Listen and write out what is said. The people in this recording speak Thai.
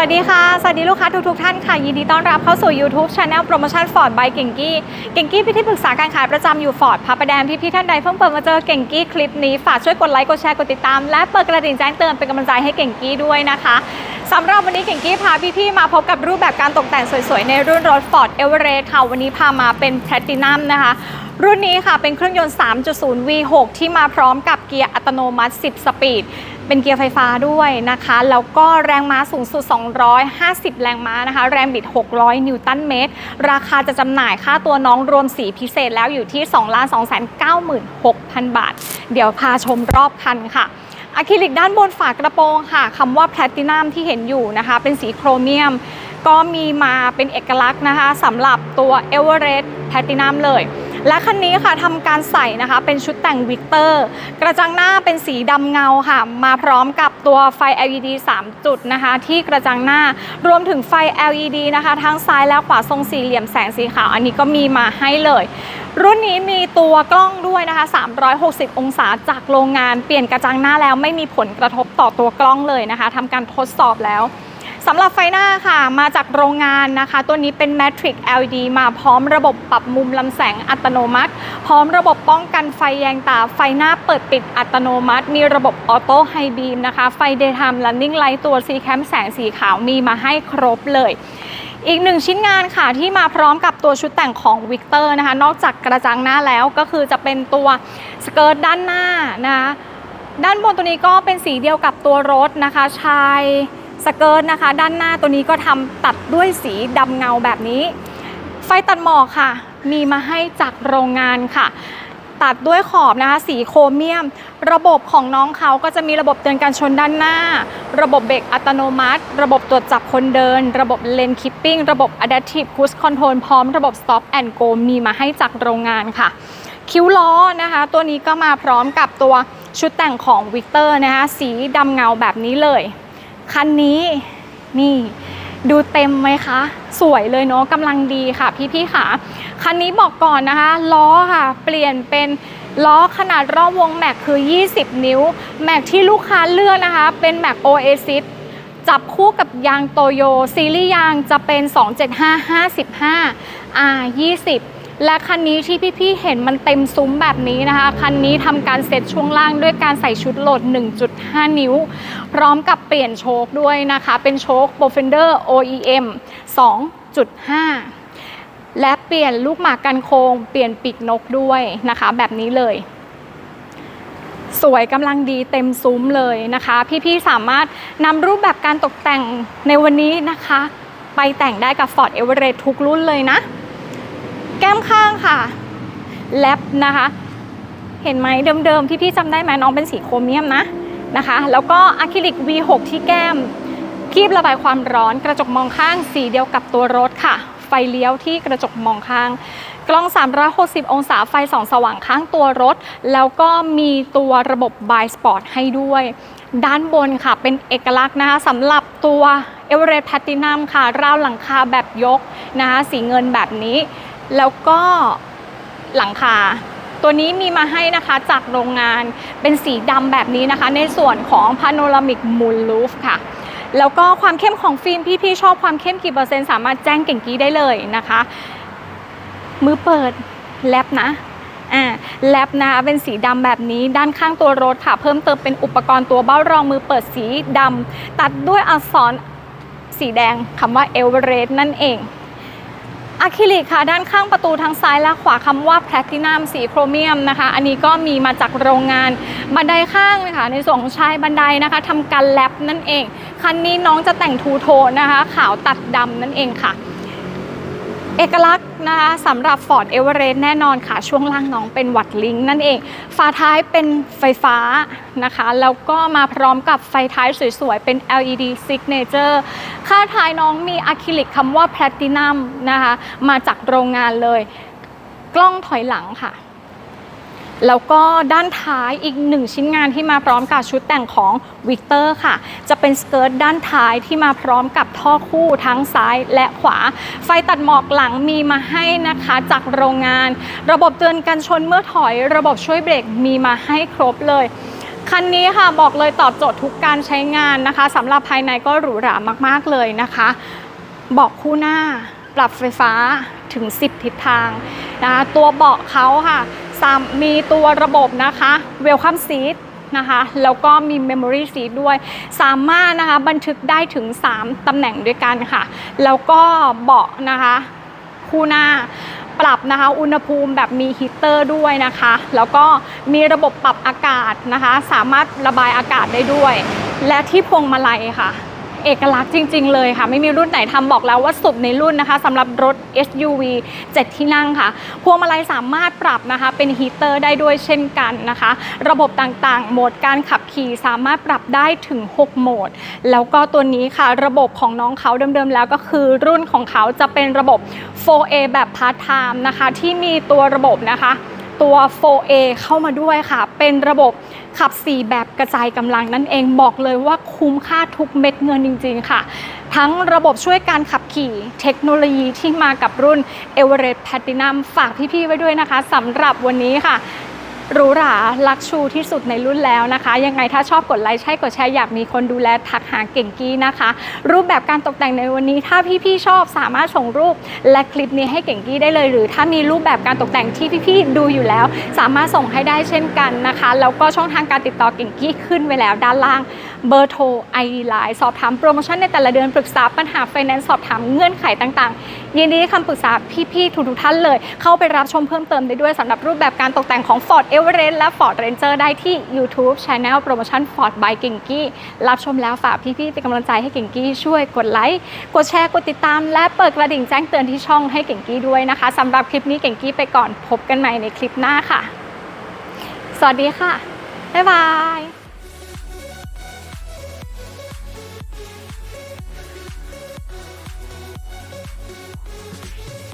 สวัสดีค่ะ สวัสดีลูกค้าทุกทท่านค่ะ ยินดีต้อนรับเข้าสู่ YouTube Channel โปรโมชั่น Ford by เก่งกี้ เก่งกี้พี่ที่ปรึกษาการขายประจำอยู่ Ford พระประแดงพี่พี่ท่านใดเพิ่งเปิดมาเจอเก่งกี้คลิปนี้ ฝากช่วยกดไลค์ กดแชร์ กดติดตาม และเปิดกระดิ่งแจ้งเตือนเป็นกำลังใจให้เก่งกี้ด้วยนะคะ สำหรับวันนี้เก่งกี้พาพี่ๆมาพบกับรูปแบบการตกแต่งสวยๆ ในรุ่นรถ Ford Everest ค่ะ วันนี้พามาเป็น Platinum นะคะ รุ่นนี้ค่ะเป็นเครื่องยนต์ 3.0 V6 ที่มาพร้อมกับเกียร์อัตโนมัติ 10 สปีด เป็นเกียร์ไฟฟ้าด้วยนะคะ แล้วก็แรงม้าสูงสุด 250 แรงม้านะคะ แรงบิด 600 นิวตันเมตร ราคาจะจำหน่ายค่าตัวน้องรวมสีพิเศษแล้วอยู่ที่ 2 2 9 6 0 0 0 บาท เดี๋ยวพาชมรอบคันค่ะ อะคริลิกด้านบนฝากระโปรงค่ะคำว่าแพลตินัมที่เห็นอยู่นะคะ เป็นสีโครเมียม ก็มีมาเป็นเอกลักษณ์นะคะสำหรับตัว e v e r e s t Platinum เลย และคันนี้ค่ะทำการใส่นะคะเป็นชุดแต่งวิกเตอร์ กระจังหน้าเป็นสีดำเงาค่ะ มาพร้อมกับตัวไฟ LED 3 จุดนะคะ ที่กระจังหน้ารวมถึงไฟ LED นะคะทั้งซ้ายและขวาทรงสี่เหลี่ยมแสงสีขาว อันนี้ก็มีมาให้เลย รุ่นนี้มีตัวกล้องด้วยนะคะ 360 องศาจากโรงงานเปลี่ยนกระจังหน้าแล้วไม่มีผลกระทบต่อตัวกล้องเลยนะคะทำการทดสอบแล้ว สำหรับไฟหน้าค่ะมาจากโรงงานนะคะ ตัวนี้เป็น Matrix LED มาพร้อมระบบปรับมุมลำแสงอัตโนมัติ พร้อมระบบป้องกันไฟแยงตา ไฟหน้าเปิดปิดอัตโนมัติ มีระบบออโต้ไฮบีมนะคะ ไฟ Daytime Running Light ตัว C Cam แสงสีขาวมีมาให้ครบเลยอีกหนึ่งชิ้นงานค่ะที่มาพร้อมกับตัวชุดแต่งของวิกเตอร์นะคะ นอกจากกระจังหน้าแล้วก็คือจะเป็นตัวสเกิร์ตด้านหน้านะคะด้านบนตัวนี้ก็เป็นสีเดียวกับตัวรถนะคะชาย สเกิร์ตนะคะ ด้านหน้าตัวนี้ก็ทำตัดด้วยสีดำเงาแบบนี้ ไฟตัดหมอกค่ะ มีมาให้จากโรงงานค่ะ ตัดด้วยขอบนะคะ สีโครเมียม ระบบของน้องเขาก็จะมีระบบเตือนการชนด้านหน้า ระบบเบรกอัตโนมัติ ระบบตรวจจับคนเดิน ระบบเลนคิปปิ้งระบบ Adaptive Cruise Control พร้อมระบบ Stop and Go มีมาให้จากโรงงานค่ะ คิ้วล้อนะคะ ตัวนี้ก็มาพร้อมกับตัวชุดแต่งของวิกเตอร์นะคะ สีดำเงาแบบนี้เลย คันนี้นี่ดูเต็มไหมคะ สวยเลยเนาะกำลังดีค่ะพี่ๆค่ะ คันนี้บอกก่อนนะคะ ล้อค่ะ เปลี่ยนเป็นล้อขนาดรอบวงแม็กคือ 20 นิ้ว แม็กที่ลูกค้าเลือกนะคะ เป็นแม็ก Oasis จับคู่กับยางโตโย ซีรีส์ยางจะเป็น 275 55 R 20 และคันนี้ที่พี่ๆเห็นมันเต็มซุ้มแบบนี้นะคะ คันนี้ทำการเซตช่วงล่างด้วยการใส่ชุดโหลด 1.5 นิ้ว พร้อมกับเปลี่ยนโชคด้วยนะคะ เป็นโชค p o f e n d e r OEM 2.5 และเปลี่ยนลูกหมากกันโคง เปลี่ยนปีกนกด้วยนะคะ แบบนี้เลย สวยกำลังดีเต็มซุ้มเลยนะคะ พี่ๆสามารถนำรูปแบบการตกแต่งในวันนี้นะคะ ไปแต่งได้กับ Ford Everest ทุกรุ่นเลยนะ แก้มข้างค่ะ แลปนะคะ เห็นไหมเดิมๆที่พี่จำได้ไหมน้องเป็นสีโครเมียมนะนะคะ แล้วก็อะคริลิก V6 ที่แก้มคีบระบายความร้อนกระจกมองข้างสีเดียวกับตัวรถค่ะ ไฟเลี้ยวที่กระจกมองข้าง กล้อง 360 องศาไฟส่องสว่างข้างตัวรถ แล้วก็มีตัวระบบ b ายสปอร์ตให้ด้วย ด้านบนค่ะเป็นเอกลักษณ์นะคะสำหรับตัว e v e r e s t Platinum ค่ะ ราวหลังคาแบบยกนะคะสีเงินแบบนี้ แล้วก็หลังคา ตัวนี้มีมาให้นะคะจากโรงงานเป็นสีดำแบบนี้นะคะ ในส่วนของ Panoramic Moon Roof ค่ะแล้วก็ความเข้มของฟิล์มพี่ๆชอบความเข้มกี่เปอร์เซ็นต์สามารถแจ้งเก่งกี้ได้เลยนะคะ มือเปิดแลบนะอ่าแลบนะเป็นสีดำแบบนี้ด้านข้างตัวรถค่ะ เพิ่มเติมเป็นอุปกรณ์ตัวเบ้ารองมือเปิดสีดำตัดด้วยอักษรสีแดงคำว่าเอเวอเรสต์นั่นเอง อะคริลิกค่ะด้านข้างประตูทั้งซ้ายและขวาคำว่าแพลตินัมสีโครเมียมนะคะ อันนี้ก็มีมาจากโรงงานบันไดข้างนะคะ ในส่วนของชายบันไดนะคะทำการแลบนั่นเอง คันนี้น้องจะแต่งทูโทนนะคะ ขาวตัดดำนั่นเองค่ะ เอกลักษณ์ นะคะสำหรับ Ford Everest แน่นอนค่ะ ช่วงล่างน้องเป็นวัดลิงนั่นเอง ฝาท้ายเป็นไฟฟ้านะคะ แล้วก็มาพร้อมกับไฟท้ายสวยๆ เป็น LED Signature ค่าท้ายน้องมีอะคริลิกคำว่า Platinum นะคะ มาจากโรงงานเลย กล้องถอยหลังค่ะ แล้วก็ด้านท้ายอีกหนึ่งชิ้นงานที่มาพร้อมกับชุดแต่งของวิกเตอร์ค่ะ จะเป็นสเกิร์ตด้านท้ายที่มาพร้อมกับท่อคู่ทั้งซ้ายและขวา ไฟตัดหมอกหลังมีมาให้นะคะจากโรงงาน ระบบเตือนกันชนเมื่อถอย ระบบช่วยเบรกมีมาให้ครบเลยคันนี้ค่ะบอกเลยตอบโจทย์ทุกการใช้งานนะคะสำหรับภายในก็หรูหรามากๆเลยนะคะบาะคู่หน้า ปรับไฟฟ้าถึง 10 ทิศทางนะคะตัวเบาะเขาค่ะ มีตัวระบบนะคะ Welcome Seat นะคะแล้วก็มี Memory Seat ด้วย สามารถนะคะบันทึกได้ถึง 3ตำแหน่งด้วยกันค่ะ แล้วก็เบาะนะคะคู่หน้าปรับนะคะอุณหภูมิแบบมีฮีตเตอร์ด้วยนะคะ แล้วก็มีระบบปรับอากาศนะคะ สามารถระบายอากาศได้ด้วย และที่พวงมาลัยค่ะ เอกลักษณ์จริง ๆ เลยค่ะ ไม่มีรุ่นไหนทำบอกแล้วว่าสุดในรุ่นนะคะสำหรับรถ SUV 7 ที่นั่งค่ะ พวงมาลัยสามารถปรับนะคะ เป็นฮีเตอร์ได้ด้วยเช่นกันนะคะ ระบบต่างๆ โหมดการขับขี่สามารถปรับได้ถึง 6 โหมด แล้วก็ตัวนี้ค่ะ ระบบของน้องเขาเดิมๆแล้วก็คือรุ่นของเขาจะเป็นระบบ 4A แบบพาร์ทไทม์นะคะ ที่มีตัวระบบนะคะ ตัว 4A เข้ามาด้วยค่ะ เป็นระบบขับ 4 แบบกระจายกำลังนั่นเองบอกเลยว่าคุ้มค่าทุกเม็ดเงินจริง ๆ ค่ะ ทั้งระบบช่วยการขับขี่เทคโนโลยีที่มากับรุ่น e v e r e s t Platinum ฝากพี่ ๆ ไว้ด้วยนะคะสำหรับวันนี้ค่ะ หรูหราลักชูที่สุดในรุ่นแล้วนะคะ ยังไงถ้าชอบกดไลค์ใช่กดแชร์อยากมีคนดูแลทักหาเก่งกี้นะคะ รูปแบบการตกแต่งในวันนี้ ถ้าพี่ๆชอบสามารถส่งรูปและคลิปนี้ให้เก่งกี้ได้เลย หรือถ้ามีรูปแบบการตกแต่งที่พี่ๆดูอยู่แล้ว สามารถส่งให้ได้เช่นกันนะคะ แล้วก็ช่องทางการติดต่อเก่งกี้ขึ้นไว้แล้วด้านล่างเบอร์โทรไอดีไลน์สอบถามโปรโมชั่นในแต่ละเดือนปรึกษาปัญหาไฟแนนซ์สอบถามเงื่อนไขต่างๆ ยินดีให้คำปรึกษาพี่ๆทุกๆท่านเลย เข้าไปรับชมเพิ่มเติมได้ด้วยสำหรับรูปแบบการตกแต่งของ Ford Everest และ Ford Ranger ได้ที่ YouTube Channel โปรโมชั่น Ford by เก่งกี้รับชมแล้วฝากพี่ๆเป็นกำลังใจให้เก่งกี้ช่วยกดไลค์กดแชร์กดติดตาม และเปิดกระดิ่งแจ้งเตือนที่ช่องให้เก่งกี้ด้วยนะคะสำหรับคลิปนี้เก่งกี้ไปก่อนพบกันใหม่ในคลิปหน้าค่ะ สวัสดีค่ะ บ๊ายบาย